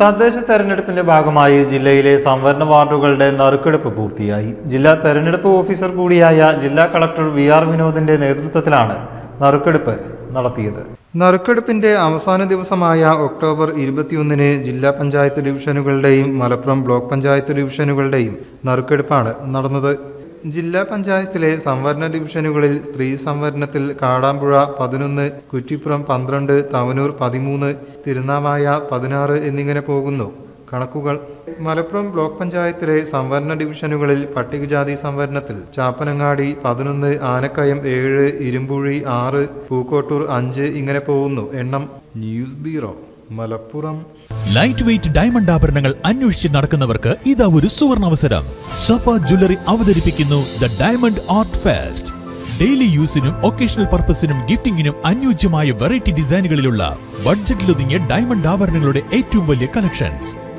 തദ്ദേശ തെരഞ്ഞെടുപ്പിന്റെ ഭാഗമായി ജില്ലയിലെ സംവരണ വാർഡുകളുടെ നറുക്കെടുപ്പ് പൂർത്തിയായി. ജില്ലാ തെരഞ്ഞെടുപ്പ് ഓഫീസർ കൂടിയായ ജില്ലാ കളക്ടർ വി ആർ വിനോദിന്റെ നേതൃത്വത്തിലാണ് നറുക്കെടുപ്പ് നടത്തിയത്. നറുക്കെടുപ്പിന്റെ അവസാന ദിവസമായ ഒക്ടോബർ ഇരുപത്തിയൊന്നിന് ജില്ലാ പഞ്ചായത്ത് ഡിവിഷനുകളുടെയും മലപ്പുറം ബ്ലോക്ക് പഞ്ചായത്ത് ഡിവിഷനുകളുടെയും നറുക്കെടുപ്പാണ് നടന്നത്. ജില്ലാ പഞ്ചായത്തിലെ സംവരണ ഡിവിഷനുകളിൽ സ്ത്രീ സംവരണത്തിൽ കാടാമ്പുഴ പതിനൊന്ന് കുറ്റിപ്പുറം പന്ത്രണ്ട് തവനൂർ പതിമൂന്ന് തിരുനാവായ പതിനാറ് എന്നിങ്ങനെ പോകുന്നു. കണക്കുകൾ. മലപ്പുറം ബ്ലോക്ക് പഞ്ചായത്തിലെ സംവരണ ഡിവിഷനുകളിൽ പട്ടികജാതി സംവരണത്തിൽ ചാപ്പനങ്ങാടി പതിനൊന്ന് ആനക്കയം ഏഴ് ഇരുമ്പുഴി ആറ് പൂക്കോട്ടൂർ അഞ്ച് ഇങ്ങനെ പോകുന്നു. എണ്ണം. News bureau. Malappuram. Light weight diamond ആഭരണങ്ങൾ അന്വേഷിച്ച് നടക്കുന്നവർക്ക് ഇതാ ഒരു സുവർണ അവസരം. സഫ ജ്വല്ലറി അവതരിപ്പിക്കുന്നു the diamond art fest daily യൂസിനും occasional പർപ്പസിനും ഗിഫ്റ്റിംഗിനും അനുയോജ്യമായ വെറൈറ്റി ഡിസൈനുകളിലുള്ള ബഡ്ജറ്റിലൊതുങ്ങിയ ഡയമണ്ട് ആഭരണങ്ങളുടെ ഏറ്റവും വലിയ കളക്ഷൻസ്